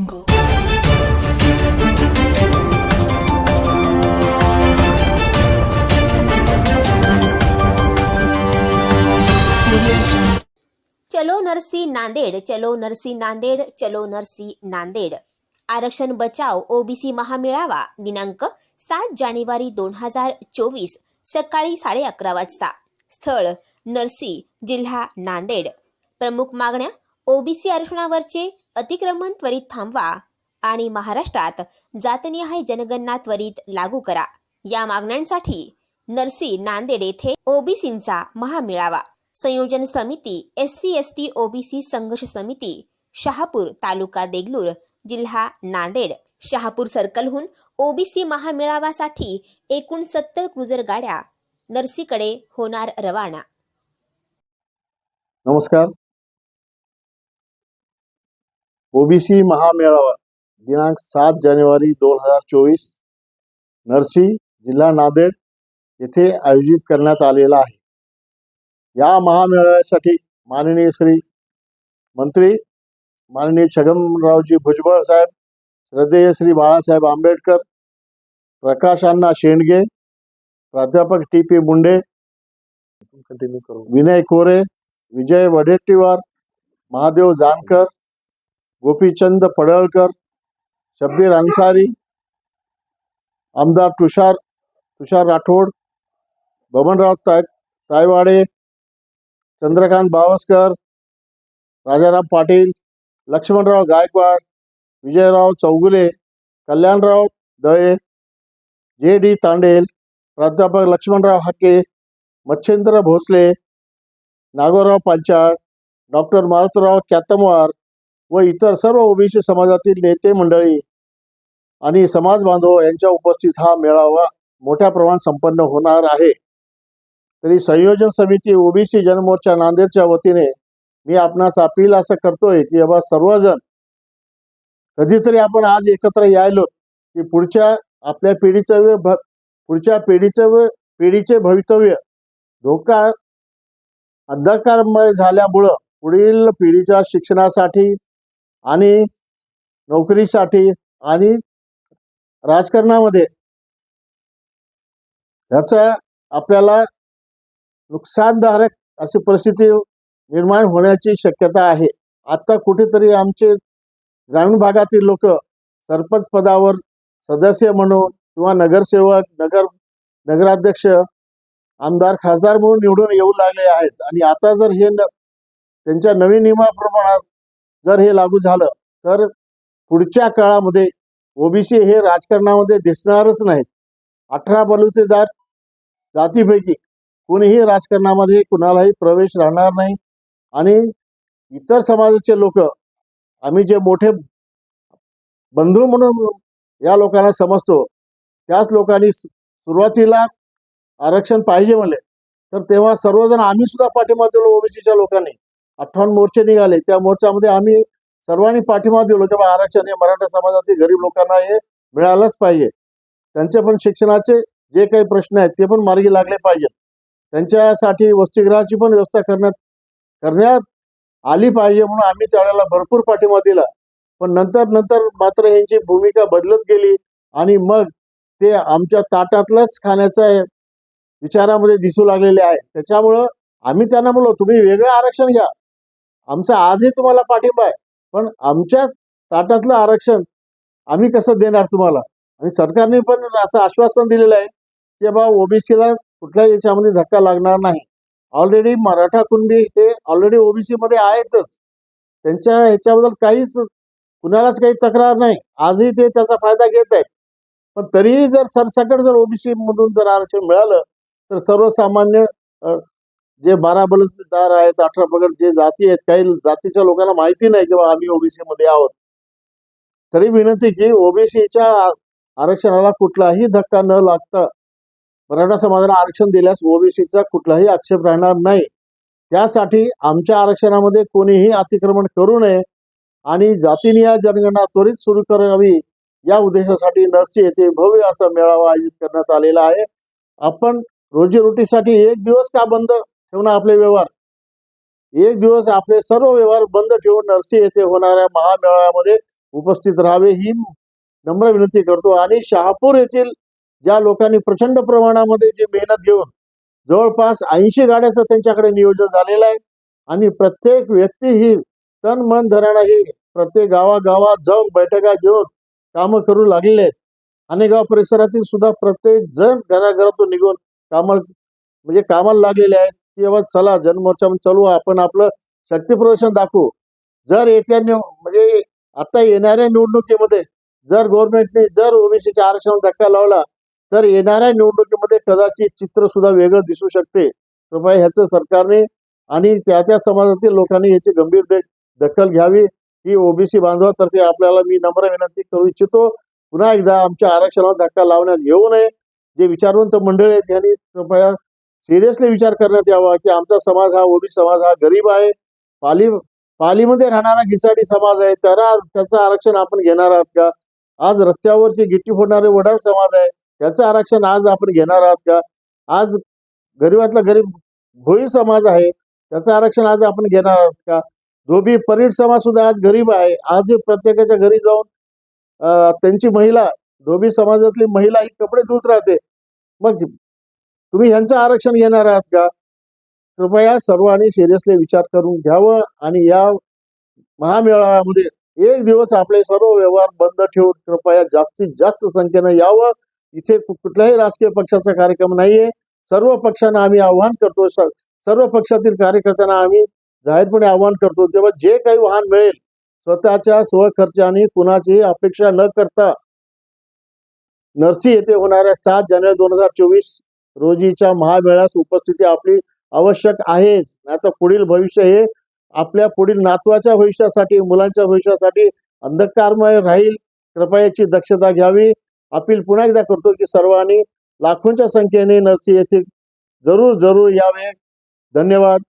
चलो नरसी नांदेड चलो नरसी नांदेड चलो नरसी नांदेड. आरक्षण बचाव ओबीसी महामेळावा दिनांक सात जानेवारी दोन हजार चोवीस सकाळी साडे अकरा वाजता. स्थळ नरसी जिल्हा नांदेड. प्रमुख मागण्या ओबीसी आरक्षणावरचे अतिक्रमण त्वरित थांबवा आणि महाराष्ट्रात जातनिहाय जनगणना त्वरित लागू करा. या मागण्यांसाठी नरसी नांदेड येथे ओबीसींचा महामेळावा. संयोजन समिती S C S T OBC संघर्ष समिती शहापूर तालुका देगलूर जिल्हा नांदेड. शहापूर सर्कलहून ओबीसी महामेळाव्यासाठी एकूण सत्तर क्रुझर गाड्या नरसीकडे होणार रवाना. नमस्कार. ओबीसी महामेळावा दिनांक सात जानेवारी दोन हजार चोवीस नरसी जिल्हा नांदेड येथे आयोजित करण्यात आलेला आहे. या महामेळाव्यासाठी माननीय श्री मंत्री माननीय छगनरावजी भुजबळ साहेब श्रद्धेय श्री बाळासाहेब आंबेडकर प्रकाश अण्णा शेंडगे प्राध्यापक टी पी मुंडे कंटिन्यू करू. विनय कोरे विजय वडेट्टीवार महादेव जानकर गोपीचंद पडळकर शब्बीर अन्सारी आमदार तुषार तुषार राठोड बबनराव ताय तायवाडे चंद्रकांत बावस्कर राजाराम पाटील लक्ष्मणराव गायकवाड विजयराव चौगुले कल्याणराव दळे जे डी तांडेल प्राध्यापक लक्ष्मणराव हाके मच्छेंद्र भोसले नागोराव पांचाळ डॉक्टर मारुतराव कॅतमवार व इतर सर्व ओबीसी समाजातील नेते मंडळी आणि समाज बांधव यांच्या उपस्थित हा मेळावा मोठ्या प्रमाणात संपन्न होणार आहे. तरी संयोजन समिती ओबीसी जनमोर्चा नांदेडच्या वतीने मी आपणास अपील असं करतोय की बाबा सर्वजण कधीतरी आपण आज एकत्र यायलो की पुढच्या आपल्या पिढीचं व पुढच्या पिढीचं व पिढीचे भवितव्य धोका अंधकारमय झाल्यामुळं पुढील पिढीच्या शिक्षणासाठी आणि नोकरीसाठी आणि राजकारणामध्ये ह्याचा आपल्याला नुकसानदायक अशी परिस्थिती निर्माण होण्याची शक्यता आहे. आता कुठेतरी आमचे ग्रामीण भागातील लोक सरपंच पदावर सदस्य म्हणून किंवा नगरसेवक नगर नगराध्यक्ष आमदार खासदार म्हणून निवडून येऊ लागले आहेत. आणि आता जर हे न- त्यांच्या नवीन नियमाप्रमाणे जर हे लागू झालं तर पुढच्या काळामध्ये ओबीसी हे राजकारणामध्ये दिसणारच नाहीत. अठरा बलुतेदार जातीपैकी कोणीही राजकारणामध्ये कुणालाही प्रवेश राहणार नाही. आणि इतर समाजाचे लोक आम्ही जे मोठे बंधू म्हणून या लोकांना समजतो त्याच लोकांनी सुरुवातीला आरक्षण पाहिजे म्हणले. तर तेव्हा सर्वजण आम्ही सुद्धा पाठिंबा दिलो ओबीसीच्या लोकांनी. अठ्ठावन्न मोर्चे निघाले. त्या मोर्चामध्ये आम्ही सर्वांनी पाठिंबा दिलो की आरक्षण हे मराठा समाजातील गरीब लोकांना हे मिळालंच पाहिजे. त्यांचे पण शिक्षणाचे जे काही प्रश्न आहेत ते पण मार्गी लागले पाहिजेत त्यांच्यासाठी वसतिगृहाची पण व्यवस्था करण्यात करण्यात आली पाहिजे म्हणून आम्ही त्यावेळेला भरपूर पाठिंबा दिला. पण नंतर नंतर मात्र यांची भूमिका बदलत गेली आणि मग ते आमच्या ताटातलंच खाण्याचा विचारामध्ये दिसू लागलेले आहे त्याच्यामुळं आम्ही त्यांना म्हणलो तुम्ही वेगळं आरक्षण घ्या. आमचा आजही तुम्हाला पाठिंबा आहे. पण आमच्या ताटातलं आरक्षण आम्ही कसं देणार तुम्हाला? आणि सरकारने पण असं आश्वासन दिलेलं आहे की बाबा ओबीसीला कुठल्याही याच्यामध्ये धक्का लागणार नाही. ऑलरेडी मराठा कुणबी हे ऑलरेडी ओबीसी मध्ये आहेतच. त्यांच्या ह्याच्याबद्दल काहीच कुणालाच काही तक्रार नाही. आजही ते त्याचा फायदा घेत आहेत. पण तरीही जर सरसकट जर ओबीसी मधून जर आरक्षण मिळालं तर सर्वसामान्य जे बारा बलुतेदार आहेत अठरा पगड जे जाती आहेत काही जातीच्या लोकांना माहिती नाही की आम्ही ओबीसी मध्ये आहोत. तरी विनंती की ओबीसीच्या आरक्षणाला कुठलाही धक्का न लागता मराठा समाजाला आरक्षण दिल्यास ओबीसीचा कुठलाही आक्षेप राहणार नाही. त्यासाठी आमच्या आरक्षणामध्ये कोणीही अतिक्रमण करू नये आणि जातीनिहाय जनगणना त्वरित सुरू करावी या उद्देशासाठी नरसी येथे भव्य असा मेळावा आयोजित करण्यात आलेला आहे. आपण रोजीरोटीसाठी एक दिवस का बंद ठेवणं आपले व्यवहार. एक दिवस आपले सर्व व्यवहार बंद ठेवून नरसी येथे होणाऱ्या महामेळाव्यामध्ये उपस्थित राहावे ही नम्र विनंती करतो. आणि शहापूर येथील ज्या लोकांनी प्रचंड प्रमाणामध्ये जे मेहनत घेऊन जवळपास ऐंशी गाड्याचं त्यांच्याकडे नियोजन झालेलं आहे आणि प्रत्येक व्यक्ती ही तन मन धराणा ही प्रत्येक गावागावात जाऊन बैठका घेऊन कामं करू लागलेले आहेत. अनेगाव परिसरातील सुद्धा प्रत्येक जण घराघरातून निघून कामाला म्हणजे कामाला लागलेले आहेत. की बाबा चला जनमोर्चामध्ये चालू आपण आपलं शक्ती प्रदर्शन दाखवू. जर येत्या निव म्हणजे आता येणाऱ्या निवडणुकीमध्ये जर गव्हर्नमेंटने जर ओबीसीच्या आरक्षण धक्का लावला तर येणाऱ्या निवडणुकीमध्ये कदाचित चित्र सुद्धा वेगळं दिसू शकते. कृपया ह्याचं सरकारने आणि त्या त्या समाजातील लोकांनी याची गंभीर दे- दखल घ्यावी. ही ओबीसी बांधवातर्फे आपल्याला मी नम्र विनंती करू इच्छितो. पुन्हा एकदा आमच्या आरक्षणाला धक्का लावण्यात येऊ नये. जे विचारवंत मंडळी आहेत यांनी कृपया सिरियसली विचार करण्यात यावा की आमचा समाज हा ओबी समाज हा गरीब आहे. पाली पालीमध्ये राहणारा घिसाडी समाज आहे. त्याला त्याचं आरक्षण आपण घेणार आहात का? आज रस्त्यावरची गिट्टी फोडणारे वडार समाज आहे. त्याचं आरक्षण आज आपण घेणार आहात का? आज गरीबातला गरीब भोई समाज आहे. त्याचं आरक्षण आज आपण घेणार आहात का? धोबी परीड समाज सुद्धा आज गरीब आहे. आज प्रत्येकाच्या घरी जाऊन त्यांची महिला धोबी समाजातली महिला ही कपडे धुत राहते. मग तुम्ही यांचं आरक्षण घेणार आहात का? कृपया सर्वांनी सिरियसली विचार करून घ्यावं आणि या महामेळाव्यामध्ये एक दिवस आपले सर्व व्यवहार बंद ठेवून कृपया जास्तीत जास्त संख्येनं यावं. इथे कुठल्याही राजकीय पक्षाचा कार्यक्रम नाहीये. सर्व पक्षांना आम्ही आव्हान करतो. सर्व पक्षातील कार्यकर्त्यांना आम्ही जाहीरपणे आव्हान करतो. तेव्हा जे काही वाहन मिळेल स्वतःच्या स्वखर्चाने कुणाचीही अपेक्षा न करता नरसी येथे होणाऱ्या सात जानेवारी दोन हजार चोवीस रोजीच्या महामेळ्यास उपस्थिती आपली आवश्यक आहेच. नाहीतर पुढील भविष्य हे आपल्या पुढील नातवाच्या भविष्यासाठी मुलांच्या भविष्यासाठी अंधकारमय राहील. कृपया याची दक्षता घ्यावी. अपील पुन्हा एकदा करतो की सर्वांनी लाखोंच्या संख्येने नरसी येथे जरूर जरूर यावे. धन्यवाद.